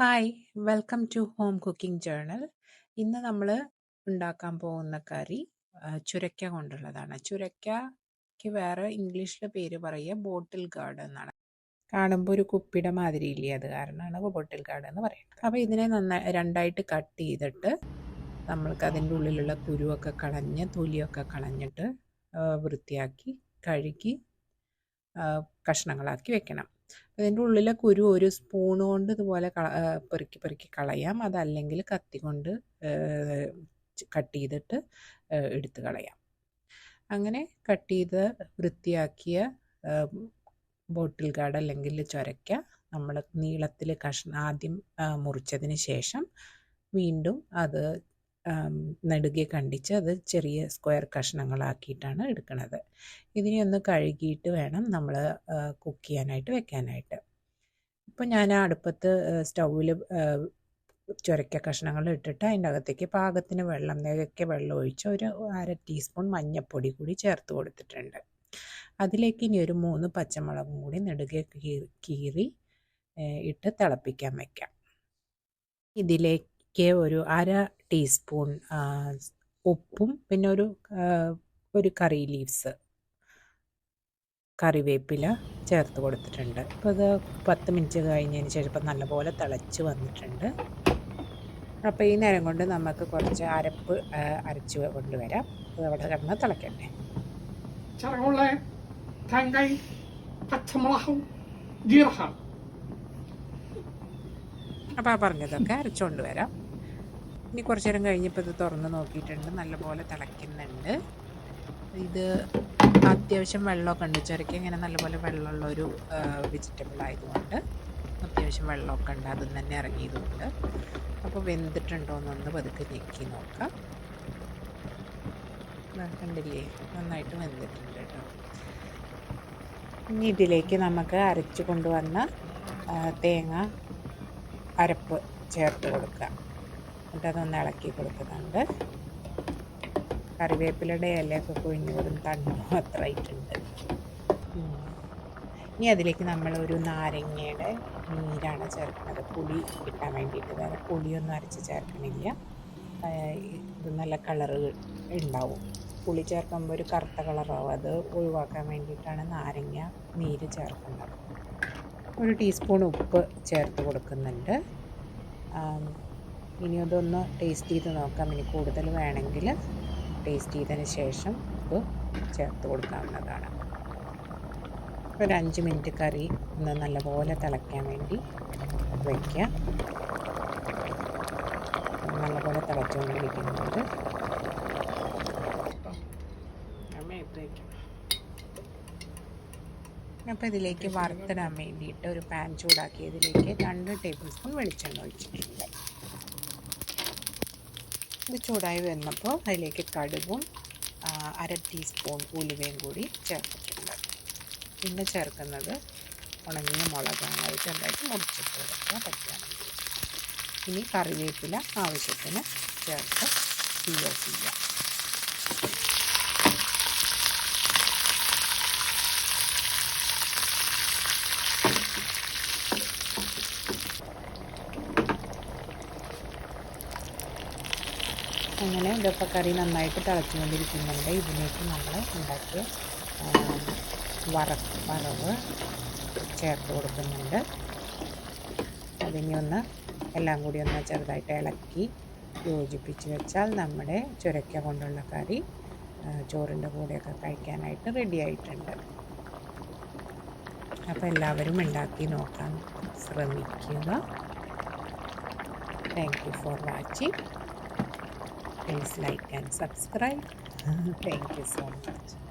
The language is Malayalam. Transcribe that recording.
Hi welcome to home cooking journal ഇന്ന് നമ്മൾ ഉണ്ടാക്കാൻ പോകുന്ന കറി ചുരക്ക കൊണ്ടുള്ളതാണ്. ചുരക്കയ്ക്ക് വേറെ ഇംഗ്ലീഷിൽ പേര് പറയുക ബോട്ടിൽ ഗാർഡ് എന്നാണ്. കാണുമ്പോൾ ഒരു കുപ്പിയുടെ മാതിരി ഇല്ലേ അത് കാരണമാണ് ബോട്ടിൽ ഗാർഡ് എന്ന് പറയുന്നത്. അപ്പോൾ ഇതിനെ നന്നായി രണ്ടായിട്ട് കട്ട് ചെയ്തിട്ട് നമ്മൾക്ക് അതിന്റെ ഉള്ളിലുള്ള കുരുവൊക്കെ കളഞ്ഞ് തൊലിയൊക്കെ കളഞ്ഞിട്ട് വൃത്തിയാക്കി കഴുകി കഷ്ണങ്ങളാക്കി വെക്കണം. അതിന്റെ ഉള്ളിലെ കുരു ഒരു സ്പൂൺ കൊണ്ട് ഇതുപോലെ പെറുക്കി പെറുക്കി കളയാം. അതല്ലെങ്കിൽ കത്തി കൊണ്ട് കട്ട് ചെയ്തിട്ട് എടുത്ത് കളയാം. അങ്ങനെ കട്ട് ചെയ്ത് വൃത്തിയാക്കിയ ബോട്ടിൽ ഗാർഡ് അല്ലെങ്കിൽ ചൊരക്ക നമ്മൾ നീളത്തിൽ കഷ്ണ ആദ്യം മുറിച്ചതിന് ശേഷം വീണ്ടും അത് നെടുകെ കണ്ടിച്ച് അത് ചെറിയ സ്ക്വയർ കഷ്ണങ്ങളാക്കിയിട്ടാണ് എടുക്കുന്നത് ഇതിനെ ഒന്ന് കഴുകിയിട്ട് വേണം നമ്മൾ കുക്ക് ചെയ്യാനായിട്ട് വെക്കാനായിട്ട്. ഇപ്പോൾ ഞാൻ അടുപ്പത്ത് സ്റ്റൗവിൽ ചുരക്ക കഷ്ണങ്ങൾ ഇട്ടിട്ട് അതിന്റെ അകത്തേക്ക് പാകത്തിന് വെള്ളം നേരൊക്കെ വെള്ളം ഒഴിച്ച് ഒരു അര ടീസ്പൂൺ മഞ്ഞൾപ്പൊടി കൂടി ചേർത്ത് കൊടുത്തിട്ടുണ്ട്. അതിലേക്ക് ഇനി ഒരു മൂന്ന് പച്ചമുളകും കൂടി നെടുകെ കീറി ഇട്ട് തിളപ്പിക്കാൻ വയ്ക്കാം ഇതിലേക്ക് ഒരു അര ടീസ്പൂൺ ഉപ്പും പിന്നെ ഒരു ഒരു കറി ലീവ്സ്. കറിവേപ്പില ചേർത്ത് കൊടുത്തിട്ടുണ്ട്. അപ്പോൾ ഇത് പത്ത് മിനിറ്റ് കഴിഞ്ഞതിന് ശേഷം ഇപ്പം നല്ലപോലെ തിളച്ച് വന്നിട്ടുണ്ട്. അപ്പോൾ ഈ നേരം കൊണ്ട് നമുക്ക് കുറച്ച് അരപ്പ് അരച്ച് കൊണ്ടുവരാം. അത് അവിടെ കിടന്ന് തിളക്കട്ടെ. അപ്പോൾ ആ പറഞ്ഞതൊക്കെ അരച്ചുകൊണ്ട് വരാം. ഇനി കുറച്ച് നേരം കഴിഞ്ഞപ്പോൾ ഇത് തുറന്ന് നോക്കിയിട്ടുണ്ട്. നല്ലപോലെ തിളയ്ക്കുന്നുണ്ട്. ഇത് അത്യാവശ്യം വെള്ളമൊക്കെ ഉണ്ട്. ചുരക്ക ഇങ്ങനെ നല്ലപോലെ വെള്ളമുള്ള ഒരു വെജിറ്റബിൾ ആയതുകൊണ്ട് അത്യാവശ്യം വെള്ളമൊക്കെ ഉണ്ട്. അതും തന്നെ ഇറങ്ങിയതുകൊണ്ട്. അപ്പോൾ വെന്തിട്ടുണ്ടോ എന്നൊന്ന് പതുക്കെ ഞെക്കി നോക്കാം. കണ്ടില്ലേ? നന്നായിട്ട് വെന്തിട്ടുണ്ട് കേട്ടോ. ഇനി ഇതിലേക്ക് നമുക്ക് അരച്ചു കൊണ്ടുവന്ന തേങ്ങ അരപ്പ് ചേർത്ത് കൊടുക്കുക. എന്നിട്ട് അതൊന്ന് ഇളക്കി കൊടുക്കുന്നുണ്ട്. കറിവേപ്പിലയുടെ ഇലയൊക്കെ കൊഴിഞ്ഞു വരും തണ്ണു അത്ര ആയിട്ടുണ്ട് ഇനി അതിലേക്ക് നമ്മൾ ഒരു നാരങ്ങയുടെ നീരാണ് ചേർക്കുന്നത്. പുളി കിട്ടാൻ വേണ്ടിയിട്ട്. വേറെ പുളിയൊന്നും അരച്ച് ചേർക്കണില്ല. ഇത് നല്ല കളറ് ഉണ്ടാവും. പുളി ചേർക്കുമ്പോൾ ഒരു കറുത്ത കളറാവും. അത് ഒഴിവാക്കാൻ വേണ്ടിയിട്ടാണ് നാരങ്ങ നീര് ചേർക്കുന്നത്. ഒരു ടീസ്പൂൺ ഉപ്പ് ചേർത്ത് കൊടുക്കുന്നുണ്ട്. ഇനി അതൊന്ന് ടേസ്റ്റ് ചെയ്ത് നോക്കാം. ഇനി കൂടുതൽ വേണമെങ്കിൽ ടേസ്റ്റ് ചെയ്തതിന് ശേഷം ഉപ്പ് ചേർത്ത് കൊടുക്കാവുന്നതാണ്. ഒരു അഞ്ച് മിനിറ്റ് കറി ഒന്ന് നല്ലപോലെ തിളയ്ക്കാൻ വേണ്ടി വയ്ക്കുക നല്ലപോലെ തിളച്ചുകൊണ്ടിരിക്കുന്നുണ്ട്. അപ്പോൾ ഇതിലേക്ക് വറുത്തിടാൻ വേണ്ടിയിട്ട് ഒരു പാൻ ചൂടാക്കിയതിലേക്ക് രണ്ട് ടേബിൾ സ്പൂൺ വെളിച്ചെണ്ണ ഒഴിച്ചിട്ടുണ്ട്. ഇത് ചൂടായി വന്നപ്പോൾ അതിലേക്ക് കടുകും അര ടീസ്പൂൺ ഉലുവയും കൂടി ചേർത്തിട്ടുണ്ട്. പിന്നെ ചേർക്കുന്നത് ഉണങ്ങിയ മുളകാണ്. അത് ചെറുതായിട്ട് മുറിച്ചിട്ട് കൊടുക്കുക പറ്റുകയാണെങ്കിൽ ഇനി കറിവേപ്പില ആവശ്യത്തിന് ചേർത്ത് തീ ചെയ്യാം. അങ്ങനെ ഇതൊക്കെ കറി നന്നായിട്ട് തിളച്ചുകൊണ്ടിരിക്കുന്നുണ്ട്. ഇതിലേക്ക് നമ്മൾ ഉണ്ടാക്കിയ വറ വറവ് ചേർത്ത് കൊടുക്കുന്നുണ്ട്. അതിനെ ഒന്ന് എല്ലാം കൂടി ഒന്ന് ചെറുതായിട്ട് ഇളക്കി യോജിപ്പിച്ച് വെച്ചാൽ നമ്മുടെ ചുരക്ക കൊണ്ടുള്ള കറി ചോറിന്റെ കൂടെയൊക്കെ കഴിക്കാനായിട്ട് റെഡി ആയിട്ടുണ്ട്. അപ്പോൾ എല്ലാവരും ഉണ്ടാക്കി നോക്കാൻ ശ്രമിക്കുക. Thank you for watching please like and subscribe. Ah. Thank you so much